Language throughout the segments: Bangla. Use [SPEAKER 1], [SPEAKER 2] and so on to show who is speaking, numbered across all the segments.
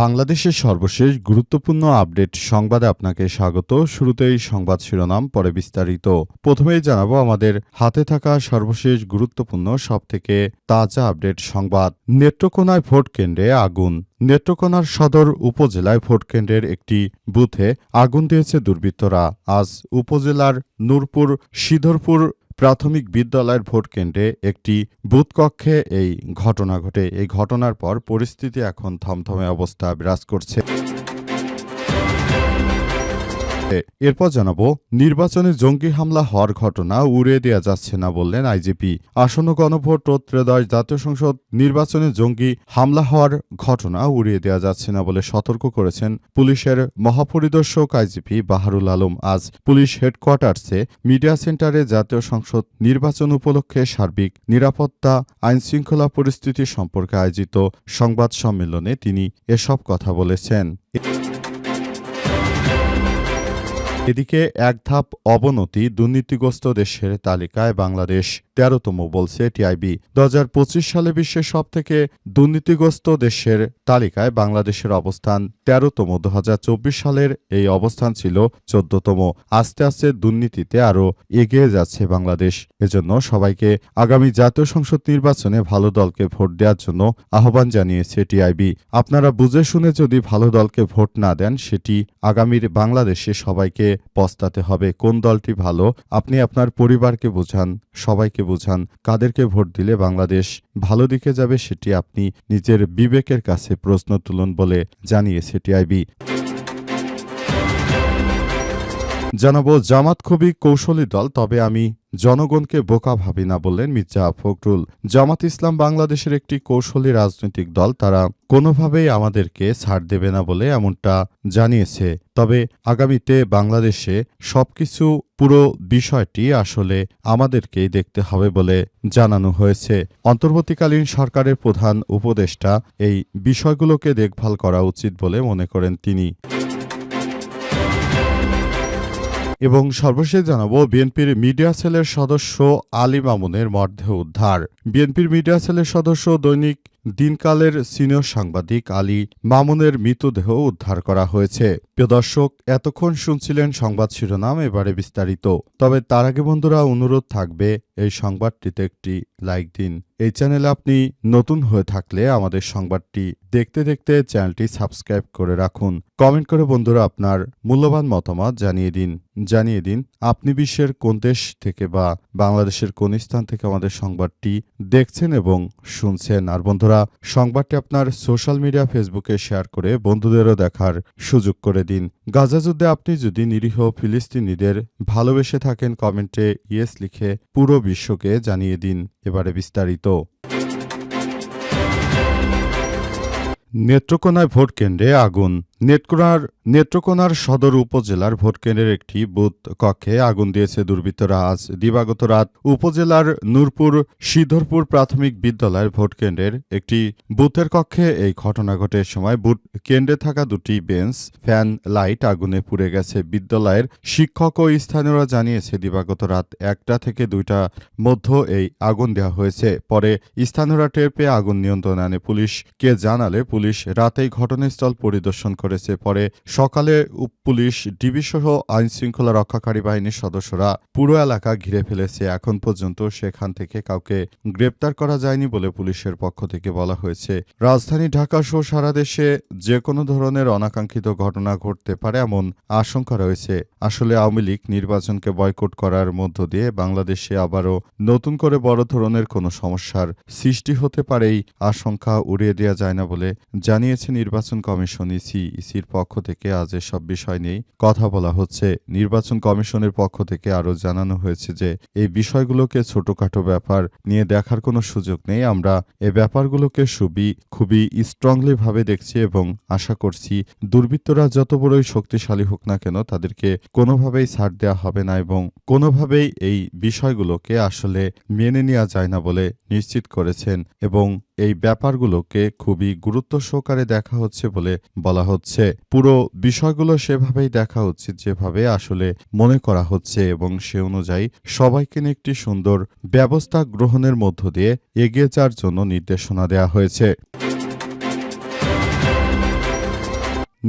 [SPEAKER 1] বাংলাদেশের সর্বশেষ গুরুত্বপূর্ণ আপডেট সংবাদে আপনাকে স্বাগত শুরুতেই সংবাদ শিরোনাম পরে বিস্তারিত প্রথমেই জানাবো আমাদের হাতে থাকা সর্বশেষ গুরুত্বপূর্ণ সবথেকে তাজা আপডেট সংবাদ নেত্রকোনায় ভোট কেন্দ্রে আগুন নেত্রকোনার সদর উপজেলায় ভোটকেন্দ্রের একটি বুথে আগুন দিয়েছে দুর্বৃত্তরা আজ উপজেলার নূরপুর সিধরপুর প্রাথমিক বিদ্যালয়ের ভোটকেন্দ্রে একটি বুথকক্ষে এই ঘটনা ঘটে এই ঘটনার পর পরিস্থিতি এখন থমথমে অবস্থা বিরাজ করছে এরপর জানাবো নির্বাচনে জঙ্গি হামলা হওয়ার ঘটনা উড়িয়ে দেওয়া যাচ্ছে না বললেন আইজিপি আসন্ন গণভোট ও জাতীয় সংসদ নির্বাচনে জঙ্গি হামলা হওয়ার ঘটনা উড়িয়ে দেওয়া যাচ্ছে না বলে সতর্ক করেছেন পুলিশের মহাপরিদর্শক আইজিপি বাহারুল আলম আজ পুলিশ হেডকোয়ার্টার্সে মিডিয়া সেন্টারে জাতীয় সংসদ নির্বাচন উপলক্ষে সার্বিক নিরাপত্তা আইনশৃঙ্খলা পরিস্থিতি সম্পর্কে আয়োজিত সংবাদ সম্মেলনে তিনি এসব কথা বলেছেন এদিকে এক ধাপ অবনতি দুর্নীতিগ্রস্ত দেশের তালিকায় বাংলাদেশ তেরোতম বলছে টিআইবি দু সালে বিশ্বের সব থেকে দুর্নীতিগ্রস্ত দেশের তালিকায় বাংলাদেশের অবস্থান তেরোতম দু সালের এই অবস্থান ছিল চোদ্দতম আস্তে আস্তে দুর্নীতিতে আরও এগিয়ে যাচ্ছে বাংলাদেশ এজন্য সবাইকে আগামী জাতীয় সংসদ নির্বাচনে ভালো দলকে ভোট দেওয়ার জন্য আহ্বান জানিয়েছে টিআইবি আপনারা বুঝে শুনে যদি ভালো দলকে ভোট না দেন সেটি আগামীর বাংলাদেশে সবাইকে পস্তাতে হবে কোন দলটি ভালো আপনি আপনার পরিবারকে বোঝান সবাইকে বোঝান কাদেরকে ভোট দিলে বাংলাদেশ ভালো দিকে যাবে সেটি আপনি নিজের বিবেকের কাছে প্রশ্ন তুলুন বলে জানিয়েছে টিআইবি জানাবো জামাত খুবই কৌশলী দল তবে আমি জনগণকে বোকা ভাবি না বললেন মির্জা ফখরুল জামাত ইসলাম বাংলাদেশের একটি কৌশলী রাজনৈতিক দল তারা কোনোভাবেই আমাদেরকে ছাড় দেবে না বলে এমনটা জানিয়েছে তবে আগামীতে বাংলাদেশে সবকিছু পুরো বিষয়টি আসলে আমাদেরকেই দেখতে হবে বলে জানানো হয়েছে অন্তর্বর্তীকালীন সরকারের প্রধান উপদেষ্টা এই বিষয়গুলোকে দেখভাল করা উচিত বলে মনে করেন তিনি এবং সর্বশেষ জানাবো বিএনপির মিডিয়া সেলের সদস্য আলী মামুনের মর্ধে উদ্ধার বিএনপির মিডিয়া সেলের সদস্য দৈনিক দিনকালের সিনিয়র সাংবাদিক আলী মামুনের মৃতদেহ উদ্ধার করা হয়েছে প্রিয় দর্শক এতক্ষণ শুনছিলেন সংবাদ শিরোনাম এবারে বিস্তারিত তবে তার আগে বন্ধুরা অনুরোধ থাকবে এই সংবাদটিতে একটি লাইক দিন এই চ্যানেলে আপনি নতুন হয়ে থাকলে আমাদের সংবাদটি দেখতে দেখতে চ্যানেলটি সাবস্ক্রাইব করে রাখুন কমেন্ট করে বন্ধুরা আপনার মূল্যবান মতামত জানিয়ে দিন জানিয়ে দিন আপনি বিশ্বের কোন দেশ থেকে বা বাংলাদেশের কোন স্থান থেকে আমাদের সংবাদটি দেখছেন এবং শুনছেন আর বন্ধুরা বন্ধুরা সংবাদটি আপনার সোশ্যাল মিডিয়া ফেসবুকে শেয়ার করে বন্ধুদেরও দেখার সুযোগ করে দিন গাজা যুদ্ধে আপনি যদি নিরীহ ফিলিস্তিনিদের ভালোবেসে থাকেন কমেন্টে ইয়েস লিখে পুরো বিশ্বকে জানিয়ে দিন এবারে বিস্তারিত নেত্রকোনায় ভোট কেন্দ্রে আগুন নেটকোনার নেত্রকোনার সদর উপজেলার ভোটকেন্দ্রের একটি বুথ কক্ষে আগুন দিয়েছে দুর্বৃত্তরা আজ দিবাগত রাত উপজেলার নূরপুর সিধরপুর প্রাথমিক বিদ্যালয়ের ভোটকেন্দ্রের একটি বুথের কক্ষে এই ঘটনা ঘটে সময় বুথ কেন্দ্রে থাকা দুটি বেঞ্চ ফ্যান লাইট আগুনে পুড়ে গেছে বিদ্যালয়ের শিক্ষক ও স্থানীয়রা জানিয়েছে দিবাগত রাত একটা থেকে দুইটা মধ্য এই আগুন দেওয়া হয়েছে পরে স্থানীয়রা টের পেয়ে আগুন নিয়ন্ত্রণে আনে পুলিশকে জানালে পুলিশ রাতেই ঘটনাস্থল পরিদর্শন করে করেছে পরে সকালে পুলিশ ডিবিসহ আইনশৃঙ্খলা রক্ষাকারী বাহিনীর সদস্যরা পুরো এলাকা ঘিরে ফেলেছে এখন পর্যন্ত সেখান থেকে কাউকে গ্রেপ্তার করা যায়নি বলে পুলিশের পক্ষ থেকে বলা হয়েছে রাজধানী ঢাকা সহ সারা দেশে যে কোনো ধরনের অনাকাঙ্ক্ষিত ঘটনা ঘটতে পারে এমন আশঙ্কা রয়েছে আসলে আওয়ামী লীগ নির্বাচনকে বয়কট করার মধ্য দিয়ে বাংলাদেশে আবারও নতুন করে বড় ধরনের কোনো সমস্যার সৃষ্টি হতে পারেই আশঙ্কা উড়িয়ে দেওয়া যায় না বলে জানিয়েছে নির্বাচন কমিশন ইসি ইসির পক্ষ থেকে আজ এসব বিষয় নিয়েই কথা বলা হচ্ছে নির্বাচন কমিশনের পক্ষ থেকে আরও জানানো হয়েছে যে এই বিষয়গুলোকে ছোটখাটো ব্যাপার নিয়ে দেখার কোনো সুযোগ নেই আমরা এ ব্যাপারগুলোকে সুবি খুবই স্ট্রংলিভাবে দেখছি এবং আশা করছি দুর্বৃত্তরা যত বড়ই শক্তিশালী হোক না কেন তাদেরকে কোনোভাবেই ছাড় দেওয়া হবে না এবং কোনোভাবেই এই বিষয়গুলোকে আসলে মেনে নেওয়া যায় না বলে নিশ্চিত করেছেন এবং এই ব্যাপারগুলোকে খুবই গুরুত্ব সহকারে দেখা হচ্ছে বলে বলা হচ্ছে হচ্ছে পুরো বিষয়গুলো সেভাবেই দেখা উচিত যেভাবে আসলে মনে করা হচ্ছে এবং সে অনুযায়ী সবাইকে নিয়ে একটি সুন্দর ব্যবস্থা গ্রহণের মধ্য দিয়ে এগিয়ে যাওয়ার জন্য নির্দেশনা দেওয়া হয়েছে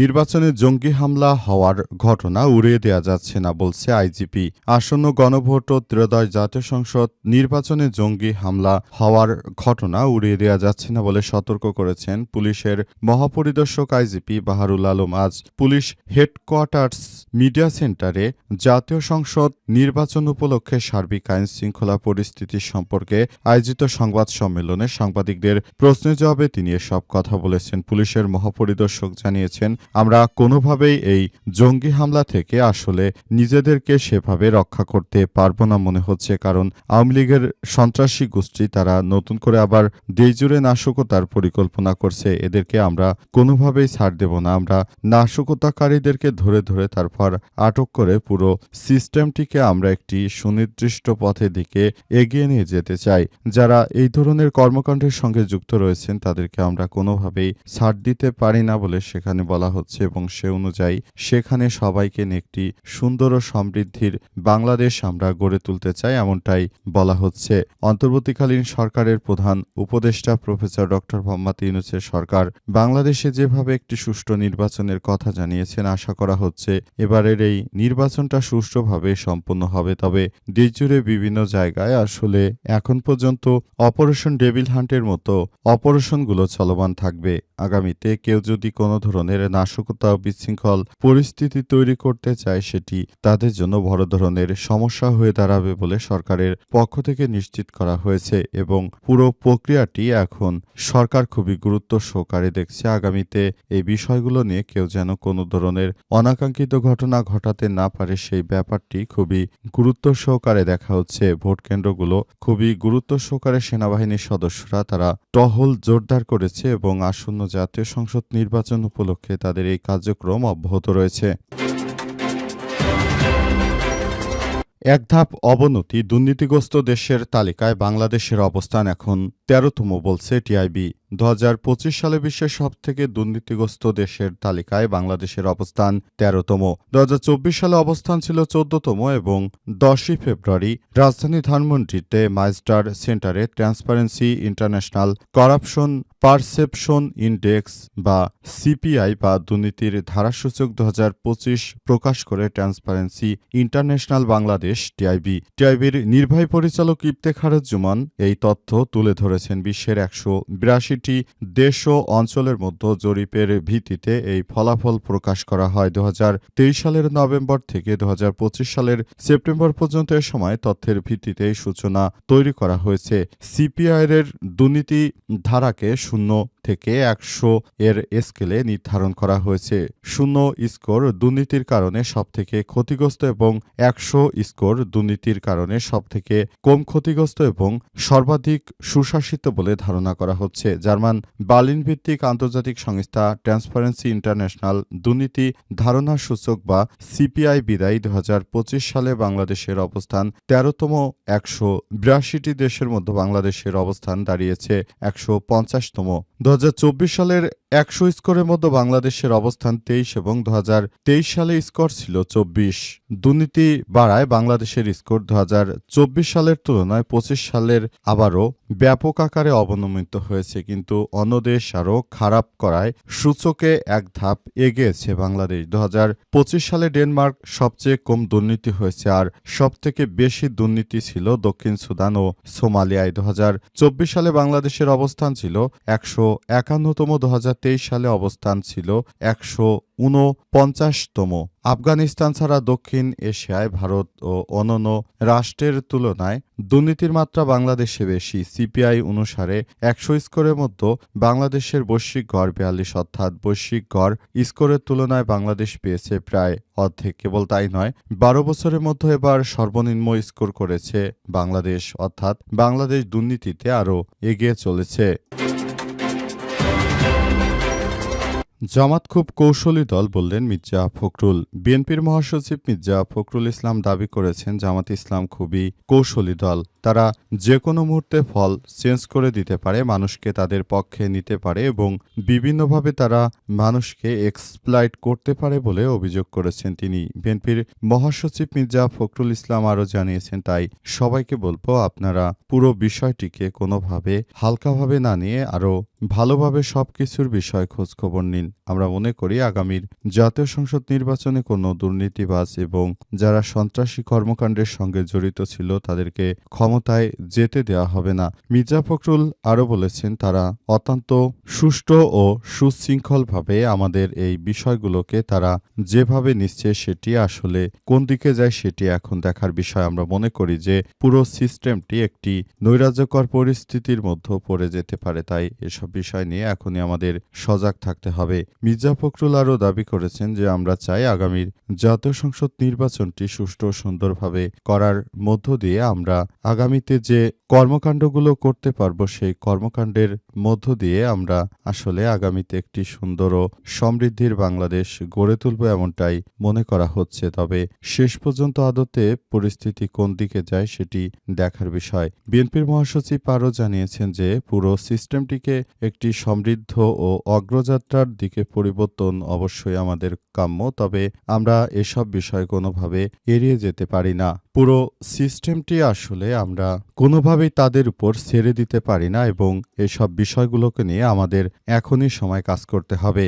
[SPEAKER 1] নির্বাচনে জঙ্গি হামলা হওয়ার ঘটনা উড়িয়ে দেওয়া যাচ্ছে না বলছে আইজিপি আসন্ন গণভোট ও ত্রয়োদয় জাতীয় সংসদ নির্বাচনে জঙ্গি হামলা হওয়ার ঘটনা উড়িয়ে দেওয়া যাচ্ছে না বলে সতর্ক করেছেন পুলিশের মহাপরিদর্শক আইজিপি বাহারুল আলম আজ পুলিশ হেডকোয়ার্টার্স মিডিয়া সেন্টারে জাতীয় সংসদ নির্বাচন উপলক্ষে সার্বিক আইন শৃঙ্খলা পরিস্থিতি সম্পর্কে আয়োজিত সংবাদ সম্মেলনে সাংবাদিকদের প্রশ্নের জবাবে তিনি এসব কথা বলেছেন পুলিশের মহাপরিদর্শক জানিয়েছেন আমরা কোনোভাবেই এই জঙ্গি হামলা থেকে আসলে নিজেদেরকে সেভাবে রক্ষা করতে পারব না মনে হচ্ছে কারণ আওয়ামী লীগের সন্ত্রাসী গোষ্ঠী তারা নতুন করে আবার দেশজুড়ে নাশকতার পরিকল্পনা করছে এদেরকে আমরা কোনোভাবেই ছাড় দেব না আমরা নাশকতাকারীদেরকে ধরে ধরে তারপর আটক করে পুরো সিস্টেমটিকে আমরা একটি সুনির্দিষ্ট পথে দিকে এগিয়ে নিয়ে যেতে চাই যারা এই ধরনের কর্মকাণ্ডের সঙ্গে যুক্ত রয়েছেন তাদেরকে আমরা কোনোভাবেই ছাড় দিতে পারি না বলে সেখানে বলা বলা হচ্ছে এবং সে অনুযায়ী সেখানে সবাইকে একটি সুন্দর ও সমৃদ্ধির বাংলাদেশ আমরা গড়ে তুলতে চাই এমনটাই বলা হচ্ছে অন্তর্বর্তীকালীন সরকারের প্রধান উপদেষ্টা প্রফেসর ডক্টর মোহাম্মদ ইউনুসের সরকার বাংলাদেশে যেভাবে একটি সুষ্ঠু নির্বাচনের কথা জানিয়েছেন আশা করা হচ্ছে এবারের এই নির্বাচনটা সুষ্ঠুভাবে সম্পন্ন হবে তবে দেশজুড়ে বিভিন্ন জায়গায় আসলে এখন পর্যন্ত অপারেশন ডেভিল হান্টের মতো অপারেশনগুলো চলমান থাকবে আগামীতে কেউ যদি কোনো ধরনের নাশকতা বিশৃঙ্খল পরিস্থিতি তৈরি করতে চায় সেটি তাদের জন্য বড় ধরনের সমস্যা হয়ে দাঁড়াবে বলে সরকারের পক্ষ থেকে নিশ্চিত করা হয়েছে এবং পুরো প্রক্রিয়াটি এখন সরকার খুবই গুরুত্ব সহকারে দেখছে আগামীতে এই বিষয়গুলো নিয়ে কেউ যেন কোনো ধরনের অনাকাঙ্ক্ষিত ঘটনা ঘটাতে না পারে সেই ব্যাপারটি খুবই গুরুত্ব সহকারে দেখা হচ্ছে ভোট কেন্দ্রগুলো খুবই গুরুত্ব সহকারে সেনাবাহিনীর সদস্যরা তারা টহল জোরদার করেছে এবং আসন্ন জাতীয় সংসদ নির্বাচন উপলক্ষে তাদের এই কার্যক্রম অব্যাহত রয়েছে এক ধাপ অবনতি দুর্নীতিগ্রস্ত দেশের তালিকায় বাংলাদেশের অবস্থান এখন তেরোতম বলছে টিআইবি দু সালে বিশ্বের সবথেকে দুর্নীতিগ্রস্ত দেশের তালিকায় বাংলাদেশের অবস্থান তেরোতম দু সালে অবস্থান ছিল চোদ্দতম এবং দশই ফেব্রুয়ারি রাজধানী ধানমন্ডিতে মাইস্টার সেন্টারে Transparency International Corruption Perception Index বা সিপিআই বা দুর্নীতির ধারাসূচক দু প্রকাশ করে ট্রান্সপারেন্সি ইন্টারন্যাশনাল বাংলাদেশ টিআইবি টিআইবির নির্বাহী পরিচালক ইফতেখারুজ্জামান এই তথ্য তুলে ধরেছেন বিশ্বের একশো বিরাশি প্রতিটি দেশ ও অঞ্চলের মধ্যে জরিপের ভিত্তিতে এই ফলাফল প্রকাশ করা হয় দু সালের নভেম্বর থেকে দু সালের সেপ্টেম্বর পর্যন্ত এ সময় তথ্যের ভিত্তিতে সূচনা তৈরি করা হয়েছে সিপিআইয়ের দুর্নীতি ধারাকে শূন্য থেকে একশো এর স্কেলে নির্ধারণ করা হয়েছে শূন্য স্কোর দুর্নীতির কারণে সব থেকে ক্ষতিগ্রস্ত এবং একশো স্কোর দুর্নীতির কারণে সব থেকে কম ক্ষতিগ্রস্ত এবং সর্বাধিক সুশাসিত বলে ধারণা করা হচ্ছে জার্মান বার্লিন ভিত্তিক আন্তর্জাতিক সংস্থা ট্রান্সপারেন্সি ইন্টারন্যাশনাল দুর্নীতি ধারণা সূচক বা সিপিআই বিদায়ী দু সালে বাংলাদেশের অবস্থান তেরোতম একশো বিরাশিটি দেশের মধ্যে বাংলাদেশের অবস্থান দাঁড়িয়েছে একশো পঞ্চাশতম দু দু সালের একশো স্কোরের মধ্যে বাংলাদেশের অবস্থান তেইশ এবং দু সালে স্কোর ছিল চব্বিশ দুর্নীতি বাড়ায় বাংলাদেশের স্কোর দু সালের তুলনায় পঁচিশ সালের আবারও ব্যাপক আকারে অবনমিত হয়েছে কিন্তু অন্য দেশ আরও খারাপ করায় সূচকে এক ধাপ এগিয়েছে বাংলাদেশ দু সালে ডেনমার্ক সবচেয়ে কম দুর্নীতি হয়েছে আর সবথেকে বেশি দুর্নীতি ছিল দক্ষিণ সুদান ও সোমালিয়ায় দু সালে বাংলাদেশের অবস্থান ছিল একশো একান্নতম দু তেইশ সালে অবস্থান ছিল একশো ঊনপঞ্চাশতম আফগানিস্তান ছাড়া দক্ষিণ এশিয়ায় ভারত ও অন্যান্য রাষ্ট্রের তুলনায় দুর্নীতির মাত্রা বাংলাদেশে বেশি সিপিআই অনুসারে একশো স্কোরের মধ্যে বাংলাদেশের বৈশ্বিক গড় বিয়াল্লিশ অর্থাৎ বৈশ্বিক গড় স্কোরের তুলনায় বাংলাদেশ পেয়েছে প্রায় অর্ধেক কেবল তাই নয় বারো বছরের মধ্যে এবার সর্বনিম্ন স্কোর করেছে বাংলাদেশ অর্থাৎ বাংলাদেশ দুর্নীতিতে আরও এগিয়ে চলেছে জামাত খুব কৌশলী দল বললেন মির্জা ফখরুল বিএনপির মহাসচিব মির্জা ফখরুল ইসলাম দাবি করেছেন জামাত ইসলাম খুবই কৌশলী দল তারা যে কোনো মুহূর্তে ফল চেঞ্জ করে দিতে পারে মানুষকে তাদের পক্ষে নিতে পারে এবং বিভিন্নভাবে তারা মানুষকে এক্সপ্লাইট করতে পারে বলে অভিযোগ করেছেন তিনি বিএনপির মহাসচিব মির্জা ফখরুল ইসলাম আরও জানিয়েছেন তাই সবাইকে বলবো আপনারা পুরো বিষয়টিকে কোনোভাবে হালকাভাবে না নিয়ে আরও ভালোভাবে সব কিছুর বিষয় খোঁজখবর নিন আমরা মনে করি আগামীর জাতীয় সংসদ নির্বাচনে কোনো দুর্নীতিবাজ এবং যারা সন্ত্রাসী কর্মকাণ্ডের সঙ্গে জড়িত ছিল তাদেরকে ক্ষমতায় যেতে দেওয়া হবে না মির্জা ফখরুল আরও বলেছেন তারা অত্যন্ত সুষ্ঠু ও সুশৃঙ্খলভাবে আমাদের এই বিষয়গুলোকে তারা যেভাবে নিচ্ছে সেটি আসলে কোন দিকে যায় সেটি এখন দেখার বিষয় আমরা মনে করি যে পুরো সিস্টেমটি একটি নৈরাজ্যকর পরিস্থিতির মধ্যে পড়ে যেতে পারে তাই এসব বিষয় নিয়ে এখনই আমাদের সজাগ থাকতে হবে হবে মির্জা ফখরুল আরও দাবি করেছেন যে আমরা চাই আগামীর জাতীয় সংসদ নির্বাচনটি সুষ্ঠু সুন্দরভাবে করার মধ্য দিয়ে আমরা আগামীতে যে কর্মকাণ্ডগুলো করতে পারব সেই কর্মকাণ্ডের মধ্য দিয়ে আমরা আসলে আগামীতে একটি সুন্দর ও সমৃদ্ধির বাংলাদেশ গড়ে তুলব এমনটাই মনে করা হচ্ছে তবে শেষ পর্যন্ত আদতে পরিস্থিতি কোন দিকে যায় সেটি দেখার বিষয় বিএনপির মহাসচিব আরও জানিয়েছেন যে পুরো সিস্টেমটিকে একটি সমৃদ্ধ ও অগ্রযাত্রার দিকে পরিবর্তন অবশ্যই আমাদের কাম্য তবে আমরা এসব বিষয় কোনোভাবে এড়িয়ে যেতে পারি না পুরো সিস্টেমটি আসলে আমরা কোনোভাবেই তাদের উপর ছেড়ে দিতে পারি না এবং এসব বিষয়গুলোকে নিয়ে আমাদের এখনই সময় কাজ করতে হবে